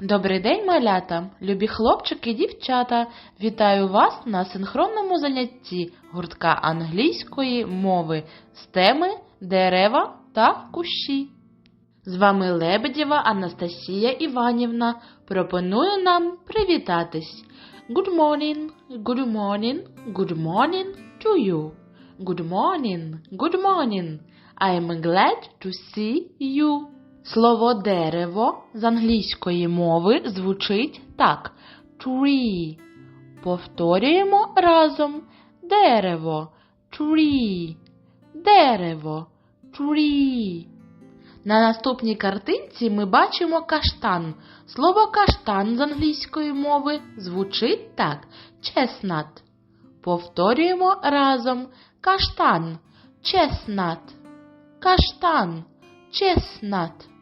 Добрий день, малята, любі хлопчики і дівчата. Вітаю вас на синхронному занятті гуртка англійської мови з теми дерева та кущі. З вами Лебедєва Анастасія Іванівна пропоную нам привітатись. Good morning, good morning, good morning to you. Good morning, good morning. I'm glad to see you. Слово дерево з англійської мови звучить так: tree. Повторюємо разом дерево, tree, дерево, tree. На наступній картинці ми бачимо каштан. Слово каштан з англійської мови звучить так: chestnut. Повторюємо разом каштан, chestnut, каштан, chestnut.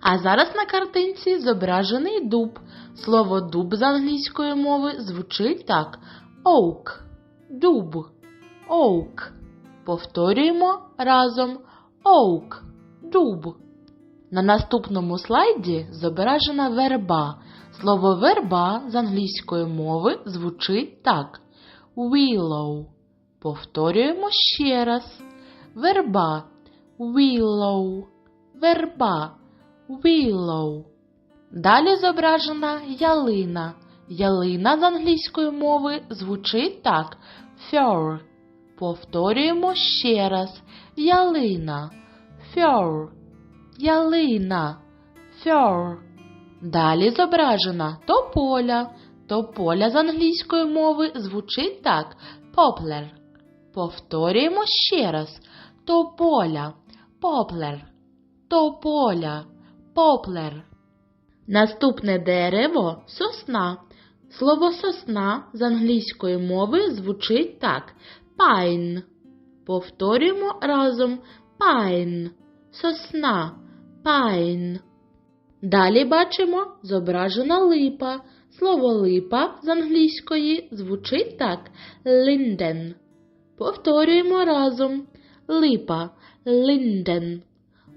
А зараз на картинці зображений дуб. Слово дуб з англійської мови звучить так: oak, дуб, oak. Повторюємо разом oak, дуб. На наступному слайді зображена верба. Слово верба з англійської мови звучить так: willow. Повторюємо ще раз. Верба, willow, верба, willow. Далі зображена ялина. Ялина з англійської мови звучить так: fir. Повторюємо ще раз. Ялина, fir, ялина, fir. Далі зображена тополя. Тополя з англійської мови звучить так: poplar. Повторюємо ще раз. Тополя, poplar, тополя, poplar. Наступне дерево сосна. Слово сосна з англійської мови звучить так: pine. Повторюємо разом pine. Сосна, pine. Далі бачимо зображена липа. Слово липа з англійської звучить так: linden. Повторюємо разом липа, linden,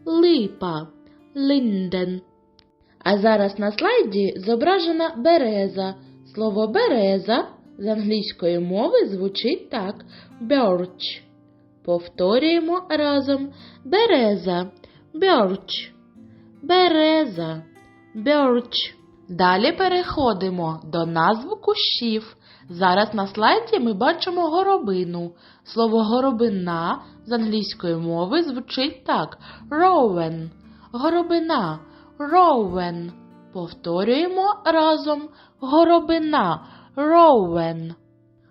липа, linden. А зараз на слайді зображена береза. Слово береза з англійської мови звучить так: birch. Повторюємо разом береза, birch, береза, birch. Далі переходимо до назв кущів. Зараз на слайді ми бачимо горобину. Слово горобина з англійської мови звучить так: rowan, горобина, rowan. Повторюємо разом горобина, rowan.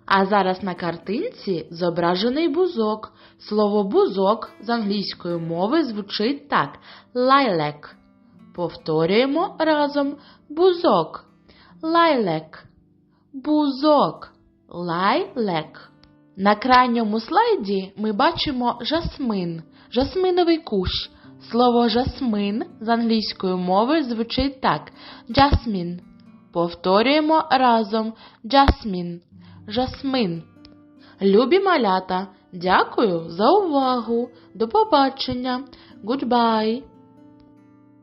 А зараз на картинці зображений бузок. Слово бузок з англійської мови звучить так: lilac. Повторюємо разом бузок, lilac, бузок, lilac. На крайньому слайді ми бачимо жасмин, жасминовий кущ. Слово жасмин з англійської мови звучить так: jasmine. Повторюємо разом jasmine, жасмин. Любі малята, дякую за увагу. До побачення. Goodbye.